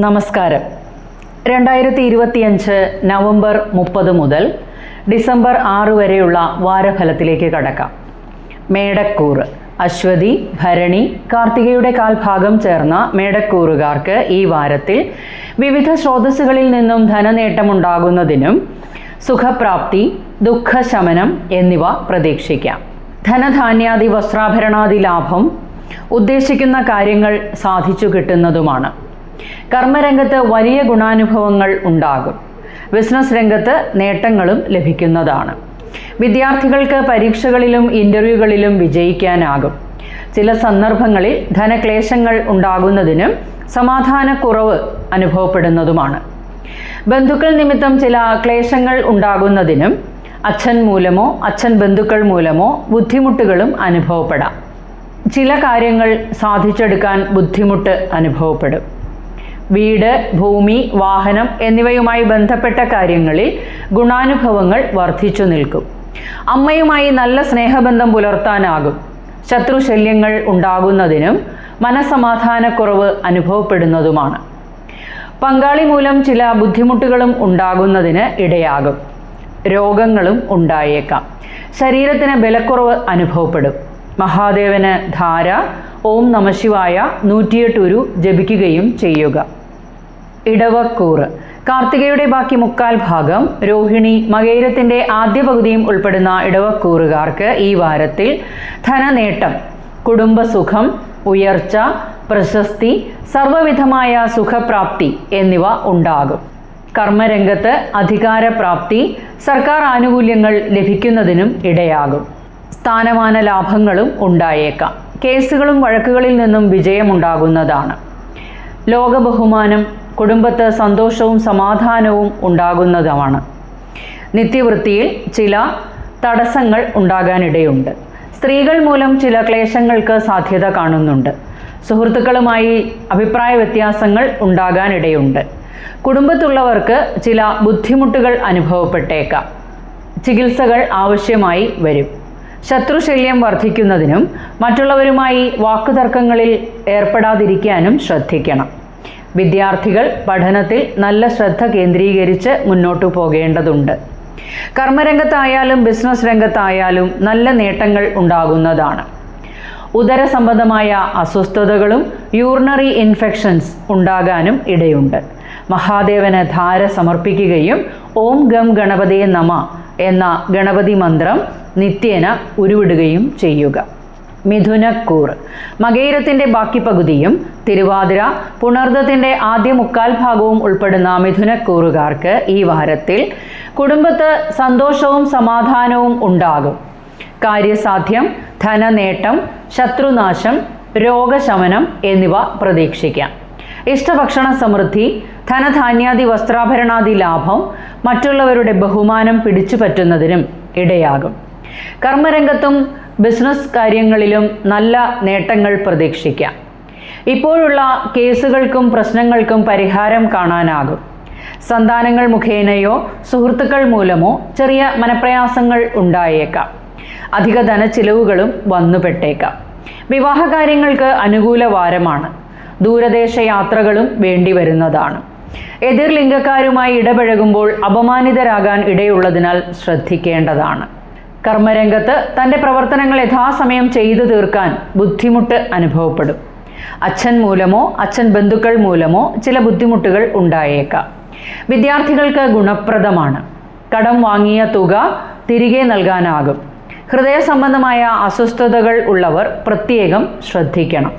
നമസ്കാരം. രണ്ടായിരത്തി ഇരുപത്തിയഞ്ച് നവംബർ മുപ്പത് മുതൽ ഡിസംബർ ആറ് വരെയുള്ള വാരഫലത്തിലേക്ക് കടക്കാം. മേടക്കൂറ് അശ്വതി ഭരണി കാർത്തികയുടെ കാൽഭാഗം ചേർന്ന മേടക്കൂറുകാർക്ക് ഈ വാരത്തിൽ വിവിധ സ്രോതസ്സുകളിൽ നിന്നും ധനനേട്ടമുണ്ടാകുന്നതിനും സുഖപ്രാപ്തി ദുഃഖശമനം എന്നിവ പ്രതീക്ഷിക്കാം. ധനധാന്യാദി വസ്ത്രാഭരണാദി ലാഭം ഉദ്ദേശിക്കുന്ന കാര്യങ്ങൾ സാധിച്ചു കിട്ടുന്നതുമാണ്. കർമ്മരംഗത്ത് വലിയ ഗുണാനുഭവങ്ങൾ ഉണ്ടാകും. ബിസിനസ് രംഗത്ത് നേട്ടങ്ങളും ലഭിക്കുന്നതാണ്. വിദ്യാർത്ഥികൾക്ക് പരീക്ഷകളിലും ഇന്റർവ്യൂകളിലും വിജയിക്കാനാകും. ചില സന്ദർഭങ്ങളിൽ ധനക്ലേശങ്ങൾ ഉണ്ടാകുന്നതിനും സമാധാനക്കുറവ് അനുഭവപ്പെടുന്നതുമാണ്. ബന്ധുക്കൾ നിമിത്തം ചില ക്ലേശങ്ങൾ ഉണ്ടാകുന്നതിനും അച്ഛൻ മൂലമോ അച്ഛൻ ബന്ധുക്കൾ മൂലമോ ബുദ്ധിമുട്ടുകളും അനുഭവപ്പെടാം. ചില കാര്യങ്ങൾ സാധിച്ചെടുക്കാൻ ബുദ്ധിമുട്ട് അനുഭവപ്പെടും. വീട് ഭൂമി വാഹനം എന്നിവയുമായി ബന്ധപ്പെട്ട കാര്യങ്ങളിൽ ഗുണാനുഭവങ്ങൾ വർദ്ധിച്ചു നിൽക്കും. അമ്മയുമായി നല്ല സ്നേഹബന്ധം പുലർത്താനാകും. ശത്രുശല്യങ്ങൾ ഉണ്ടാകുന്നതിനും മനസമാധാനക്കുറവ് അനുഭവപ്പെടുന്നതുമാണ്. പങ്കാളി മൂലം ചില ബുദ്ധിമുട്ടുകളും ഉണ്ടാകുന്നതിന് ഇടയാകും. രോഗങ്ങളും ഉണ്ടായേക്കാം. ശരീരത്തിന് ബലക്കുറവ് അനുഭവപ്പെടും. മഹാദേവന് ധാര ഓം നമശിവായ നൂറ്റിയെട്ടൂരു ജപിക്കുകയും ചെയ്യുക. ഇടവക്കൂറ് കാർത്തികയുടെ ബാക്കി മുക്കാൽ ഭാഗം രോഹിണി മകേരത്തിന്റെ ആദ്യ പകുതിയും ഉൾപ്പെടുന്ന ഇടവക്കൂറുകാർക്ക് ഈ വാരത്തിൽ ധനനേട്ടം കുടുംബസുഖം ഉയർച്ച പ്രശസ്തി സർവവിധമായ സുഖപ്രാപ്തി എന്നിവ ഉണ്ടാകും. കർമ്മരംഗത്ത് അധികാരപ്രാപ്തി സർക്കാർ ആനുകൂല്യങ്ങൾ ലഭിക്കുന്നതിനും ഇടയാകും. സ്ഥാനമാന ലാഭങ്ങളും ഉണ്ടായേക്കാം. കേസുകളും വഴക്കുകളിൽ നിന്നും വിജയമുണ്ടാകുന്നതാണ്. ലോകബഹുമാനം കുടുംബത്ത് സന്തോഷവും സമാധാനവും ഉണ്ടാകുന്നതുമാണ് നിത്യവൃത്തിയിൽ ചില തടസ്സങ്ങൾ ഉണ്ടാകാനിടയുണ്ട്. സ്ത്രീകൾ മൂലം ചില ക്ലേശങ്ങൾക്ക് സാധ്യത കാണുന്നുണ്ട്. സുഹൃത്തുക്കളുമായി അഭിപ്രായ വ്യത്യാസങ്ങൾ ഉണ്ടാകാനിടയുണ്ട്. കുടുംബത്തുള്ളവർക്ക് ചില ബുദ്ധിമുട്ടുകൾ അനുഭവപ്പെട്ടേക്കാം. ചികിത്സകൾ ആവശ്യമായി വരും. ശത്രുശല്യം വർദ്ധിക്കുന്നതിനും മറ്റുള്ളവരുമായി വാക്കുതർക്കങ്ങളിൽ ഏർപ്പെടാതിരിക്കാനും ശ്രദ്ധിക്കണം. വിദ്യാർത്ഥികൾ പഠനത്തിൽ നല്ല ശ്രദ്ധ കേന്ദ്രീകരിച്ച് മുന്നോട്ടു പോകേണ്ടതുണ്ട്. കർമ്മരംഗത്തായാലും ബിസിനസ് രംഗത്തായാലും നല്ല നേട്ടങ്ങൾ ഉണ്ടാകുന്നതാണ്. ഉദരസംബന്ധമായ അസ്വസ്ഥതകളും യൂറിനറി ഇൻഫെക്ഷൻസ് ഉണ്ടാകാനും ഇടയുണ്ട്. മഹാദേവന് ധാര സമർപ്പിക്കുകയും ഓം ഗം ഗണപതേ നമ എന്ന ഗണപതി മന്ത്രം നിത്യേന ഉരുവിടുകയും ചെയ്യുക. മിഥുനക്കൂർ. മകേരത്തിന്റെ ബാക്കി പകുതിയും തിരുവാതിര പുണർദത്തിന്റെ ആദ്യ മുക്കാൽ ഭാഗവും ഉൾപ്പെടുന്ന മിഥുനക്കൂറുകാർക്ക് ഈ വാരത്തിൽ കുടുംബത്ത് സന്തോഷവും സമാധാനവും ഉണ്ടാകും. കാര്യസാധ്യം ധനനേട്ടം ശത്രുനാശം രോഗശമനം എന്നിവ പ്രതീക്ഷിക്കാം. ഇഷ്ടഭക്ഷണ സമൃദ്ധി ധനധാന്യാദി വസ്ത്രാഭരണാദി ലാഭം മറ്റുള്ളവരുടെ ബഹുമാനം പിടിച്ചു പറ്റുന്നതിനും ഇടയാകും. കർമ്മരംഗത്തും ബിസിനസ് കാര്യങ്ങളിലും നല്ല നേട്ടങ്ങൾ പ്രതീക്ഷിക്കാം. ഇപ്പോഴുള്ള കേസുകൾക്കും പ്രശ്നങ്ങൾക്കും പരിഹാരം കാണാനാകും. സന്താനങ്ങൾ മുഖേനയോ സുഹൃത്തുക്കൾ മൂലമോ ചെറിയ മനപ്രയാസങ്ങൾ ഉണ്ടായേക്കാം. അധിക ധനച്ചിലവുകളും വന്നുപെട്ടേക്കാം. വിവാഹകാര്യങ്ങൾക്ക് അനുകൂല വാരമാണ്. ദൂരദേശ യാത്രകളും വേണ്ടി വരുന്നതാണ് എതിർ ലിംഗക്കാരുമായി ഇടപഴകുമ്പോൾ അപമാനിതരാകാൻ ഇടയുള്ളതിനാൽ ശ്രദ്ധിക്കേണ്ടതാണ്. കർമ്മരംഗത്ത് തന്റെ പ്രവർത്തനങ്ങൾ യഥാസമയം ചെയ്തു തീർക്കാൻ ബുദ്ധിമുട്ട് അനുഭവപ്പെടും. അച്ഛൻ മൂലമോ അച്ഛൻ ബന്ധുക്കൾ മൂലമോ ചില ബുദ്ധിമുട്ടുകൾ ഉണ്ടായേക്കാം. വിദ്യാർത്ഥികൾക്ക് ഗുണപ്രദമാണ്. കടം വാങ്ങിയ തുക തിരികെ നൽകാനാകും. ഹൃദയ സംബന്ധമായ അസ്വസ്ഥതകൾ ഉള്ളവർ പ്രത്യേകം ശ്രദ്ധിക്കണം.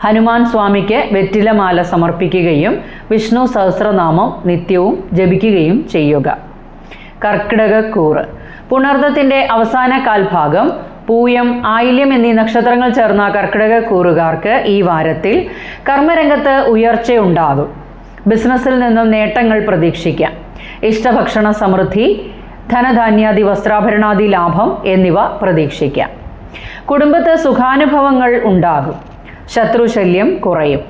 ഹനുമാൻ സ്വാമിക്ക് വെറ്റിലമാല സമർപ്പിക്കുകയും വിഷ്ണു സഹസ്രനാമം നിത്യവും ജപിക്കുകയും ചെയ്യുക. കർക്കിടകക്കൂറ്. പുണർദത്തിന്റെ അവസാന കാൽഭാഗം പൂയം ആയില്യം എന്നീ നക്ഷത്രങ്ങൾ ചേർന്ന കർക്കിടക കൂറുകാർക്ക് ഈ വാരത്തിൽ കർമ്മരംഗത്ത് ഉയർച്ചയുണ്ടാകും. ബിസിനസ്സിൽ നിന്നും നേട്ടങ്ങൾ പ്രതീക്ഷിക്കാം. ഇഷ്ടഭക്ഷണ സമൃദ്ധി ധനധാന്യാദി വസ്ത്രാഭരണാദി ലാഭം എന്നിവ പ്രതീക്ഷിക്കാം. കുടുംബത്ത് സുഖാനുഭവങ്ങൾ ഉണ്ടാകും. ശത്രുശല്യം കുറയും.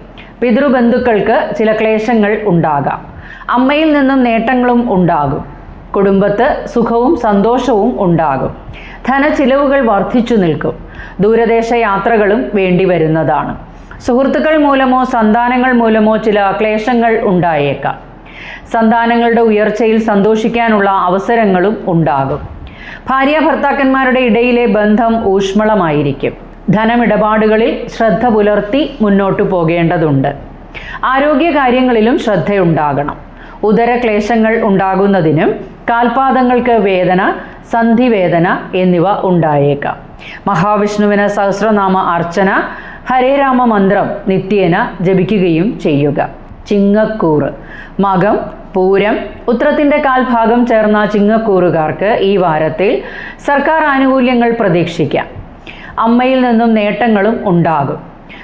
പിതൃബന്ധുക്കൾക്ക് ചില ക്ലേശങ്ങൾ ഉണ്ടാകാം. അമ്മയിൽ നിന്നും നേട്ടങ്ങളും ഉണ്ടാകും. കുടുംബത്ത് സുഖവും സന്തോഷവും ഉണ്ടാകും. ധനച്ചിലവുകൾ വർദ്ധിച്ചു നിൽക്കും. ദൂരദേശ യാത്രകളും വേണ്ടി വരുന്നതാണ്. സുഹൃത്തുക്കൾ മൂലമോ സന്താനങ്ങൾ മൂലമോ ചില ക്ലേശങ്ങൾ ഉണ്ടായേക്കാം. സന്താനങ്ങളുടെ ഉയർച്ചയിൽ സന്തോഷിക്കാനുള്ള അവസരങ്ങളും ഉണ്ടാകും. ഭാര്യ ഭർത്താക്കന്മാരുടെ ഇടയിലെ ബന്ധം ഊഷ്മളമായിരിക്കും. ധനമിടപാടുകളിൽ ശ്രദ്ധ പുലർത്തി മുന്നോട്ടു പോകേണ്ടതുണ്ട്. ആരോഗ്യകാര്യങ്ങളിലും ശ്രദ്ധയുണ്ടാകണം. ഉദരക്ലേശങ്ങൾ ഉണ്ടാകുന്നതിനും കാൽപാദങ്ങൾക്ക് വേദന സന്ധിവേദന എന്നിവ ഉണ്ടായേക്കാം. മഹാവിഷ്ണുവിന് സഹസ്രനാമ അർച്ചന ഹരേരാമ മന്ത്രം നിത്യേന ജപിക്കുകയും ചെയ്യുക. ചിങ്ങക്കൂറ്. മകം പൂരം ഉത്രത്തിന്റെ കാൽഭാഗം ചേർന്ന ചിങ്ങക്കൂറുകാർക്ക് ഈ വാരത്തിൽ സർക്കാർ ആനുകൂല്യങ്ങൾ പ്രതീക്ഷിക്കാം. അമ്മയിൽ നിന്നും നേട്ടങ്ങളും ഉണ്ടാകും.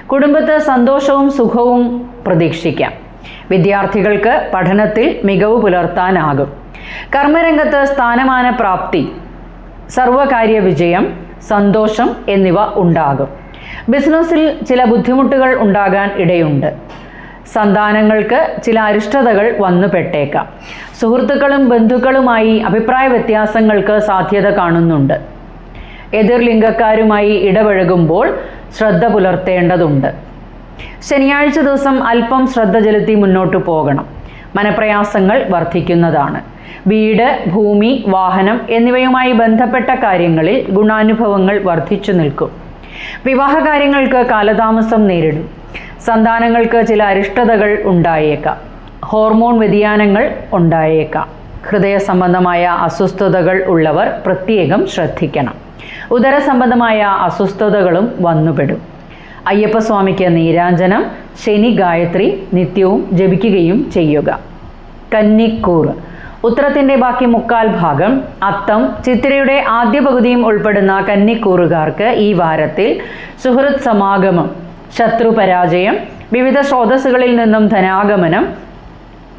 കുടുംബത്ത് സന്തോഷവും സുഖവും പ്രതീക്ഷിക്കാം. വിദ്യാർത്ഥികൾക്ക് പഠനത്തിൽ മികവ് പുലർത്താനാകും. കർമ്മരംഗത്ത് സ്ഥാനമാന പ്രാപ്തി സർവകാര്യ വിജയം സന്തോഷം എന്നിവ ഉണ്ടാകും. ബിസിനസ്സിൽ ചില ബുദ്ധിമുട്ടുകൾ ഉണ്ടാകാൻ ഇടയുണ്ട്. സന്താനങ്ങൾക്ക് ചില അരിഷ്ടതകൾ വന്നു പെട്ടേക്കാം. സുഹൃത്തുക്കളും ബന്ധുക്കളുമായി അഭിപ്രായ വ്യത്യാസങ്ങൾക്ക് സാധ്യത കാണുന്നുണ്ട്. എതിർ ലിംഗക്കാരുമായി ഇടപഴകുമ്പോൾ ശ്രദ്ധ പുലർത്തേണ്ടതുണ്ട്. ശനിയാഴ്ച ദിവസം അല്പം ശ്രദ്ധ ചെലുത്തി മുന്നോട്ട് പോകണം. മനപ്രയാസങ്ങൾ വർദ്ധിക്കുന്നതാണ് വീട് ഭൂമി വാഹനം എന്നിവയുമായി ബന്ധപ്പെട്ട കാര്യങ്ങളിൽ ഗുണാനുഭവങ്ങൾ വർദ്ധിച്ചു നിൽക്കും. വിവാഹ കാര്യങ്ങൾക്ക് കാലതാമസം നേരിടും. സന്താനങ്ങൾക്ക് ചില അരിഷ്ടതകൾ ഉണ്ടായേക്കാം. ഹോർമോൺ വ്യതിയാനങ്ങൾ ഉണ്ടായേക്കാം. ഹൃദയ സംബന്ധമായ അസ്വസ്ഥതകൾ ഉള്ളവർ പ്രത്യേകം ശ്രദ്ധിക്കണം. ഉദര സംബന്ധമായ അസ്വസ്ഥതകളും വന്നുപെടും. അയ്യപ്പസ്വാമിക്ക് നീരാഞ്ജനം ശനി ഗായത്രി നിത്യവും ജപിക്കുകയും ചെയ്യുക. കന്നിക്കൂർ. ഉത്തരത്തിന്റെ ബാക്കി മുക്കാൽ ഭാഗം അത്തം ചിത്തിരയുടെ ആദ്യ പകുതിയും ഉൾപ്പെടുന്ന കന്നിക്കൂറുകാർക്ക് ഈ വാരത്തിൽ സുഹൃത് സമാഗമം ശത്രു പരാജയം വിവിധ സ്രോതസ്സുകളിൽ നിന്നും ധനാഗമനം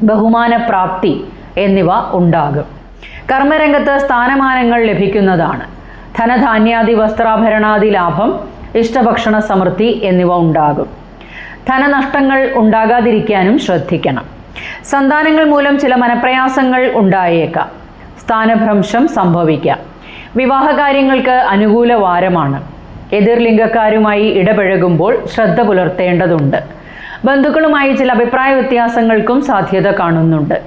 ബഹുമാനപ്രാപ്തി എന്നിവ ഉണ്ടാകും. കർമ്മരംഗത്ത് സ്ഥാനമാനങ്ങൾ ലഭിക്കുന്നതാണ്. ധനധാന്യാദി വസ്ത്രാഭരണാദി ലാഭം ഇഷ്ടഭക്ഷണ സമൃദ്ധി എന്നിവ ഉണ്ടാകും. ധനനഷ്ടങ്ങൾ ഉണ്ടാകാതിരിക്കാനും ശ്രദ്ധിക്കണം. സന്താനങ്ങൾ മൂലം ചില മനപ്രയാസങ്ങൾ ഉണ്ടായേക്കാം. സ്ഥാനഭ്രംശം സംഭവിക്കാം. വിവാഹകാര്യങ്ങൾക്ക് അനുകൂല വാരമാണ്. എതിർലിംഗക്കാരുമായി ഇടപഴകുമ്പോൾ ശ്രദ്ധ പുലർത്തേണ്ടതുണ്ട്. ബന്ധുക്കളുമായി ചില അഭിപ്രായ വ്യത്യാസങ്ങൾക്കും സാധ്യത കാണുന്നുണ്ട്.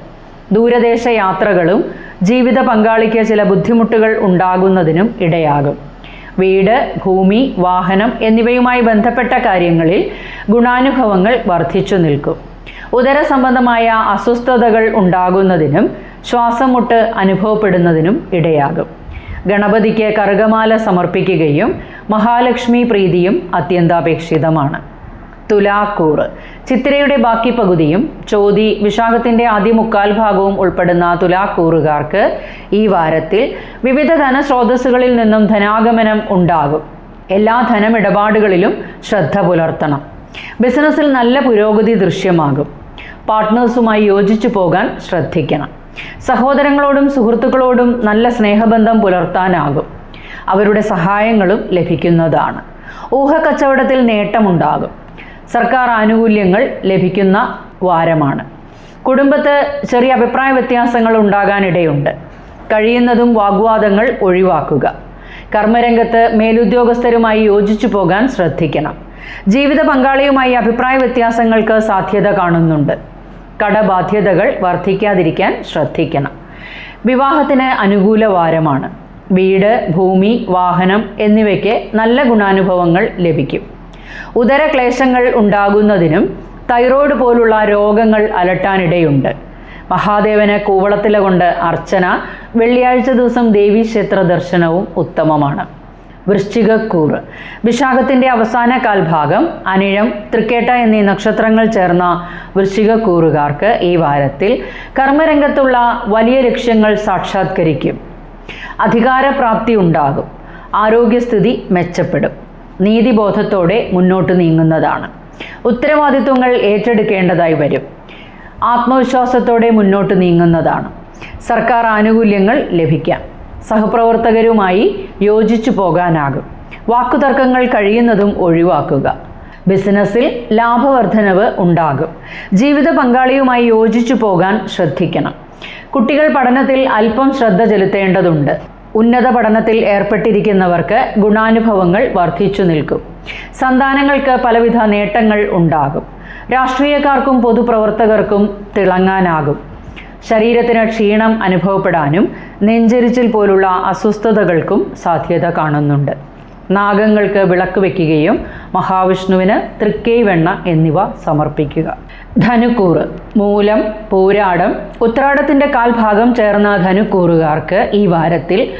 ദൂരദേശ യാത്രകളും ജീവിത പങ്കാളിക്ക് ചില ബുദ്ധിമുട്ടുകൾ ഉണ്ടാകുന്നതിനും ഇടയാകും. വീട് ഭൂമി വാഹനം എന്നിവയുമായി ബന്ധപ്പെട്ട കാര്യങ്ങളിൽ ഗുണാനുഭവങ്ങൾ വർദ്ധിച്ചു നിൽക്കും. ഉദര സംബന്ധമായ അസ്വസ്ഥതകൾ ഉണ്ടാകുന്നതിനും ശ്വാസമുട്ട് അനുഭവപ്പെടുന്നതിനും ഇടയാകും. ഗണപതിക്ക് കറുകമാല സമർപ്പിക്കുകയും മഹാലക്ഷ്മി പ്രീതിയും അത്യന്താപേക്ഷിതമാണ്. തുലാക്കൂറ് ചിത്തിരയുടെ ബാക്കി പകുതിയും ചോതി വിശാഖത്തിന്റെ ആദ്യ മുക്കാൽ ഭാഗവും ഉൾപ്പെടുന്ന തുലാക്കൂറുകാർക്ക് ഈ വാരത്തിൽ വിവിധ ധനസ്രോതസ്സുകളിൽ നിന്നും ധനാഗമനം ഉണ്ടാകും. എല്ലാ ധനമിടപാടുകളിലും ശ്രദ്ധ പുലർത്തണം. ബിസിനസ്സിൽ നല്ല പുരോഗതി ദൃശ്യമാകും. പാർട്ട്നേഴ്സുമായി യോജിച്ചു പോകാൻ ശ്രദ്ധിക്കണം. സഹോദരങ്ങളോടും സുഹൃത്തുക്കളോടും നല്ല സ്നേഹബന്ധം പുലർത്താനാകും. അവരുടെ സഹായങ്ങളും ലഭിക്കുന്നതാണ്. ഊഹക്കച്ചവടത്തിൽ നേട്ടമുണ്ടാകും. സർക്കാർ ആനുകൂല്യങ്ങൾ ലഭിക്കുന്ന വാരമാണ്. കുടുംബത്ത് ചെറിയ അഭിപ്രായ വ്യത്യാസങ്ങൾ ഉണ്ടാകാനിടയുണ്ട്. കഴിയുന്നതും വാഗ്വാദങ്ങൾ ഒഴിവാക്കുക. കർമ്മരംഗത്ത് മേലുദ്യോഗസ്ഥരുമായി യോജിച്ചു പോകാൻ ശ്രദ്ധിക്കണം. ജീവിത പങ്കാളിയുമായി അഭിപ്രായ വ്യത്യാസങ്ങൾക്ക് സാധ്യത കാണുന്നുണ്ട്. കടബാധ്യതകൾ വർദ്ധിക്കാതിരിക്കാൻ ശ്രദ്ധിക്കണം. വിവാഹത്തിന് അനുകൂല വാരമാണ്. വീട് ഭൂമി വാഹനം എന്നിവയ്ക്ക് നല്ല ഗുണാനുഭവങ്ങൾ ലഭിക്കും. ഉദരക്ലേശങ്ങൾ ഉണ്ടാകുന്നതിനും തൈറോയ്ഡ് പോലുള്ള രോഗങ്ങൾ അലട്ടാനിടയുണ്ട്. മഹാദേവനെ കൂവളത്തില കൊണ്ട് അർച്ചന വെള്ളിയാഴ്ച ദിവസം ദേവീക്ഷേത്ര ദർശനവും ഉത്തമമാണ്. വൃശ്ചികക്കൂറ്. വിശാഖത്തിന്റെ അവസാന കാൽഭാഗം അനിഴം തൃക്കേട്ട എന്നീ നക്ഷത്രങ്ങൾ ചേർന്ന വൃശ്ചികക്കൂറുകാർക്ക് ഈ വാരത്തിൽ കർമ്മരംഗത്തുള്ള വലിയ ലക്ഷ്യങ്ങൾ സാക്ഷാത്കരിക്കും. അധികാരപ്രാപ്തി ഉണ്ടാകും. ആരോഗ്യസ്ഥിതി മെച്ചപ്പെടും. നീതിബോധത്തോടെ മുന്നോട്ട് നീങ്ങുന്നതാണ്. ഉത്തരവാദിത്വങ്ങൾ ഏറ്റെടുക്കേണ്ടതായി വരും. ആത്മവിശ്വാസത്തോടെ മുന്നോട്ട് നീങ്ങുന്നതാണ്. സർക്കാർ ആനുകൂല്യങ്ങൾ ലഭിക്കാം. സഹപ്രവർത്തകരുമായി യോജിച്ചു പോകാനാകും. വാക്കുതർക്കങ്ങൾ കഴിയുന്നതും ഒഴിവാക്കുക. ബിസിനസ്സിൽ ലാഭവർദ്ധനവ് ഉണ്ടാകും. ജീവിത പങ്കാളിയുമായി യോജിച്ചു പോകാൻ ശ്രദ്ധിക്കണം. കുട്ടികൾ പഠനത്തിൽ അല്പം ശ്രദ്ധ ചെലുത്തേണ്ടതുണ്ട്. ഉന്നത പഠനത്തിൽ ഏർപ്പെട്ടിരിക്കുന്നവർക്ക് ഗുണാനുഭവങ്ങൾ വർദ്ധിച്ചു നിൽക്കും. സന്താനങ്ങൾക്ക് പലവിധ നേട്ടങ്ങൾ ഉണ്ടാകും. രാഷ്ട്രീയക്കാർക്കും പൊതുപ്രവർത്തകർക്കും തിളങ്ങാനാകും. ശരീരത്തിന് ക്ഷീണം അനുഭവപ്പെടാനും നെഞ്ചരിച്ചിൽ പോലുള്ള അസ്വസ്ഥതകൾക്കും സാധ്യത കാണുന്നുണ്ട്. നാഗങ്ങൾക്ക് വിളക്ക് വയ്ക്കുകയും മഹാവിഷ്ണുവിന് തൃക്കൈ വെണ്ണ എന്നിവ സമർപ്പിക്കുക. ധനുക്കൂറ് മൂലം പൂരാടം. ഉത്രാടത്തിന്റെ കാൽഭാഗം ചേർന്ന ധനുക്കൂറുകാർക്ക് ഈ വാരത്തിൽ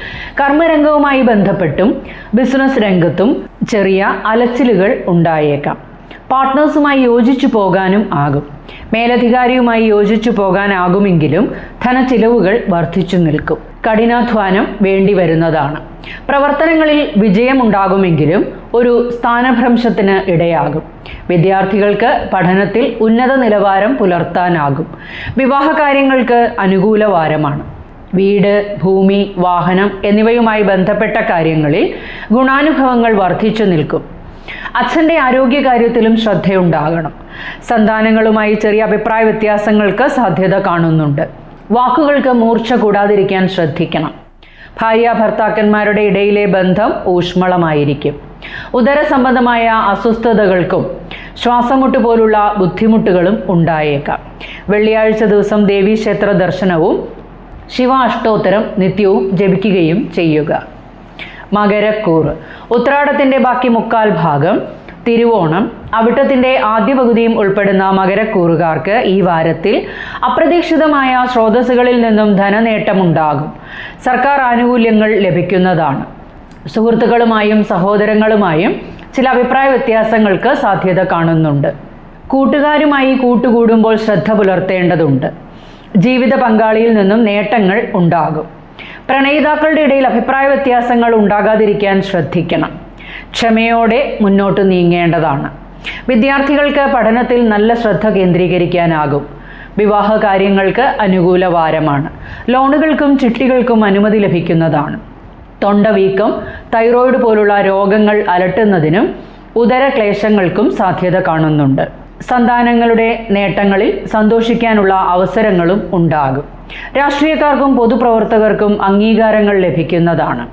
കർമ്മരംഗവുമായി ബന്ധപ്പെട്ടും ബിസിനസ് രംഗത്തും ചെറിയ അലച്ചിലുകൾ ഉണ്ടായേക്കാം. പാർട്ട്നേഴ്സുമായി യോജിച്ചു പോകാനും ആകും. മേലധികാരിയുമായി യോജിച്ചു പോകാനാകുമെങ്കിലും ധനച്ചിലവുകൾ വർദ്ധിച്ചു നിൽക്കും. കഠിനാധ്വാനം വേണ്ടി വരുന്നതാണ് പ്രവർത്തനങ്ങളിൽ വിജയമുണ്ടാകുമെങ്കിലും ഒരു സ്ഥാനഭ്രംശത്തിന് ഇടയാകും. വിദ്യാർത്ഥികൾക്ക് പഠനത്തിൽ ഉന്നത നിലവാരം പുലർത്താനാകും. വിവാഹ കാര്യങ്ങൾക്ക് അനുകൂല വാരമാണ് വീട് ഭൂമി വാഹനം എന്നിവയുമായി ബന്ധപ്പെട്ട കാര്യങ്ങളിൽ ഗുണാനുഭവങ്ങൾ വർദ്ധിച്ചു നിൽക്കും. അച്ഛന്റെ ആരോഗ്യകാര്യത്തിലും ശ്രദ്ധയുണ്ടാകണം. സന്താനങ്ങളുമായി ചെറിയ അഭിപ്രായ വ്യത്യാസങ്ങൾക്ക് സാധ്യത കാണുന്നുണ്ട്. വാക്കുകൾക്ക് മൂർച്ച കൂടാതിരിക്കാൻ ശ്രദ്ധിക്കണം. ഭാര്യ ഭർത്താക്കന്മാരുടെ ഇടയിലെ ബന്ധം ഊഷ്മളമായിരിക്കും. ഉദര സംബന്ധമായ അസ്വസ്ഥതകൾക്കും ശ്വാസമുട്ട് പോലുള്ള ബുദ്ധിമുട്ടുകളും ഉണ്ടായേക്കാം. വെള്ളിയാഴ്ച ദിവസം ദേവീക്ഷേത്ര ദർശനവും ശിവ അഷ്ടോത്തരം നിത്യവും ജപിക്കുകയും ചെയ്യുക. മകരക്കൂറ് ഉത്രാടത്തിന്റെ ബാക്കി മുക്കാൽ ഭാഗം തിരുവോണം. അവിട്ടത്തിന്റെ ആദ്യ പകുതിയും ഉൾപ്പെടുന്ന മകരക്കൂറുകാർക്ക് ഈ വാരത്തിൽ അപ്രതീക്ഷിതമായ സ്രോതസ്സുകളിൽ നിന്നും ധനനേട്ടമുണ്ടാകും. സർക്കാർ ആനുകൂല്യങ്ങൾ ലഭിക്കുന്നതാണ്. സുഹൃത്തുക്കളുമായും സഹോദരങ്ങളുമായും ചില അഭിപ്രായ വ്യത്യാസങ്ങൾക്ക് സാധ്യത കാണുന്നുണ്ട്. കൂട്ടുകാരുമായി കൂട്ടുകൂടുമ്പോൾ ശ്രദ്ധ പുലർത്തേണ്ടതുണ്ട്. ജീവിത പങ്കാളിയിൽ നിന്നും നേട്ടങ്ങൾ ഉണ്ടാകും. പ്രണയിതാക്കളുടെ ഇടയിൽ അഭിപ്രായ വ്യത്യാസങ്ങൾ ഉണ്ടാകാതിരിക്കാൻ ശ്രദ്ധിക്കണം. ക്ഷമയോടെ മുന്നോട്ട് നീങ്ങേണ്ടതാണ്. വിദ്യാർത്ഥികൾക്ക് പഠനത്തിൽ നല്ല ശ്രദ്ധ കേന്ദ്രീകരിക്കാനാകും. വിവാഹ കാര്യങ്ങൾക്ക് അനുകൂല വാരമാണ്. ലോണുകൾക്കും ചിട്ടികൾക്കും അനുമതി ലഭിക്കുന്നതാണ്. തൊണ്ടവീക്കം തൈറോയിഡ് പോലുള്ള രോഗങ്ങൾ അലട്ടുന്നതിനും ഉദരക്ലേശങ്ങൾക്കും സാധ്യത കാണുന്നുണ്ട്. സന്താനങ്ങളുടെ നേട്ടങ്ങളിൽ സന്തോഷിക്കാനുള്ള അവസരങ്ങളും ഉണ്ടാകും. രാഷ്ട്രീയക്കാർക്കും പൊതുപ്രവർത്തകർക്കും അംഗീകാരങ്ങൾ ലഭിക്കുന്നതാണ്.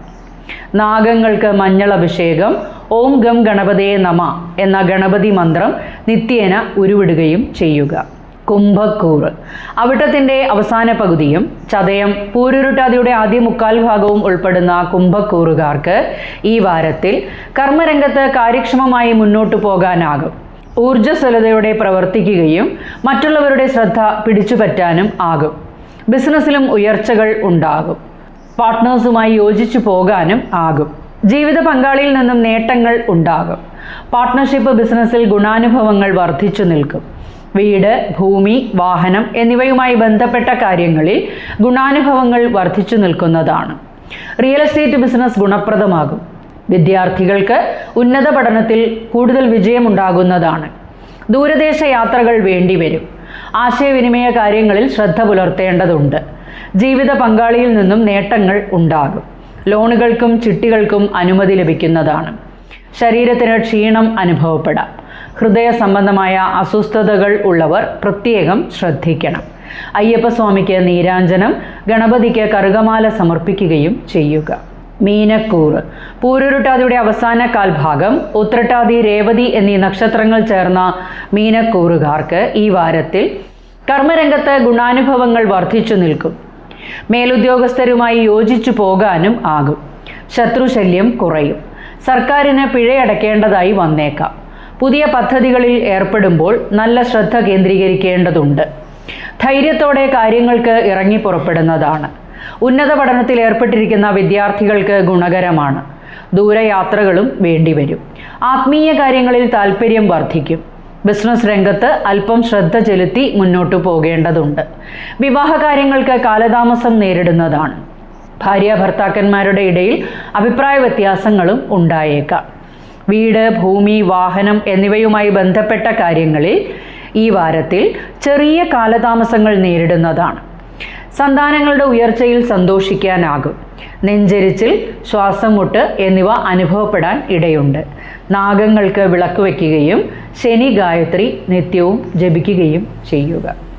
നാഗങ്ങൾക്ക് മഞ്ഞൾ അഭിഷേകം ഓം ഗം ഗണപതയെ നമ എന്ന ഗണപതി മന്ത്രം നിത്യേന ഉരുവിടുകയും ചെയ്യുക. കുംഭക്കൂറ്. അവിട്ടത്തിന്റെ അവസാന പകുതിയും ചതയം പൂരുരുട്ടാതിയുടെ ആദ്യ മുക്കാൽ ഭാഗവും ഉൾപ്പെടുന്ന കുംഭക്കൂറുകാർക്ക് ഈ വാരത്തിൽ കർമ്മരംഗത്ത് കാര്യക്ഷമമായി മുന്നോട്ടു പോകാനാകും. ഊർജസ്വലതയോടെ പ്രവർത്തിക്കുകയും മറ്റുള്ളവരുടെ ശ്രദ്ധ പിടിച്ചുപറ്റാനും ആകും. ബിസിനസ്സിലും ഉയർച്ചകൾ ഉണ്ടാകും. പാർട്ട്നേഴ്സുമായി യോജിച്ചു പോകാനും ആകും. ജീവിത പങ്കാളിയിൽ നിന്നും നേട്ടങ്ങൾ ഉണ്ടാകും. പാർട്ട്ണർഷിപ്പ് ബിസിനസ്സിൽ ഗുണാനുഭവങ്ങൾ വർദ്ധിച്ചു നിൽക്കും. വീട് ഭൂമി വാഹനം എന്നിവയുമായി ബന്ധപ്പെട്ട കാര്യങ്ങളിൽ ഗുണാനുഭവങ്ങൾ വർദ്ധിച്ചു നിൽക്കുന്നതാണ്. റിയൽ എസ്റ്റേറ്റ് ബിസിനസ് ഗുണപ്രദമാകും. വിദ്യാർത്ഥികൾക്ക് ഉന്നത പഠനത്തിൽ കൂടുതൽ വിജയമുണ്ടാകുന്നതാണ്. ദൂരദേശ യാത്രകൾ വേണ്ടിവരും ആശയവിനിമയ കാര്യങ്ങളിൽ ശ്രദ്ധ പുലർത്തേണ്ടതുണ്ട്. ജീവിത പങ്കാളിയിൽ നിന്നും നേട്ടങ്ങൾ ഉണ്ടാകും. ലോണുകൾക്കും ചിട്ടികൾക്കും അനുമതി ലഭിക്കുന്നതാണ്. ശരീരത്തിന് ക്ഷീണം അനുഭവപ്പെടാം. ഹൃദയ സംബന്ധമായ അസ്വസ്ഥതകൾ ഉള്ളവർ പ്രത്യേകം ശ്രദ്ധിക്കണം. അയ്യപ്പസ്വാമിക്ക് നീരാഞ്ജനം ഗണപതിക്ക് കറുകമാല സമർപ്പിക്കുകയും ചെയ്യുക. മീനക്കൂറ് പൂരുരുട്ടാതിയുടെ അവസാന കാൽഭാഗം ഉത്രട്ടാതി രേവതി എന്നീ നക്ഷത്രങ്ങൾ ചേർന്ന മീനക്കൂറുകാർക്ക് ഈ വാരത്തിൽ കർമ്മരംഗത്ത് ഗുണാനുഭവങ്ങൾ വർദ്ധിച്ചു നിൽക്കും. മേലുദ്യോഗസ്ഥരുമായി യോജിച്ചു പോകാനും ആകും. ശത്രുശല്യം കുറയും. സർക്കാരിന് പിഴയടക്കേണ്ടതായി വന്നേക്കാം. പുതിയ പദ്ധതികളിൽ ഏർപ്പെടുമ്പോൾ നല്ല ശ്രദ്ധ കേന്ദ്രീകരിക്കേണ്ടതുണ്ട്. ധൈര്യത്തോടെ കാര്യങ്ങൾക്ക് ഇറങ്ങി പുറപ്പെടുന്നതാണ്. ഉന്നത പഠനത്തിൽ ഏർപ്പെട്ടിരിക്കുന്ന വിദ്യാർത്ഥികൾക്ക് ഗുണകരമാണ്. ദൂരയാത്രകളും വേണ്ടിവരും. ആത്മീയ കാര്യങ്ങളിൽ താല്പര്യം വർദ്ധിക്കും. ബിസിനസ് രംഗത്ത് അല്പം ശ്രദ്ധ ചെലുത്തി മുന്നോട്ടു പോകേണ്ടതുണ്ട്. വിവാഹ കാര്യങ്ങൾക്ക് കാലതാമസം നേരിടുന്നതാണ്. ഭാര്യ ഭർത്താക്കന്മാരുടെ ഇടയിൽ അഭിപ്രായ വ്യത്യാസങ്ങളും ഉണ്ടായേക്കാം. വീട് ഭൂമി വാഹനം എന്നിവയുമായി ബന്ധപ്പെട്ട കാര്യങ്ങളിൽ ഈ വാരത്തിൽ ചെറിയ കാലതാമസങ്ങൾ നേരിടുന്നതാണ്. സന്താനങ്ങളുടെ ഉയർച്ചയിൽ സന്തോഷിക്കാനാകും. നെഞ്ചരിച്ചിൽ ശ്വാസം മുട്ട് എന്നിവ അനുഭവപ്പെടാൻ ഇടയുണ്ട്. നാഗങ്ങൾക്ക് വിളക്ക് വയ്ക്കുകയും ശനി ഗായത്രി നിത്യവും ജപിക്കുകയും ചെയ്യുക.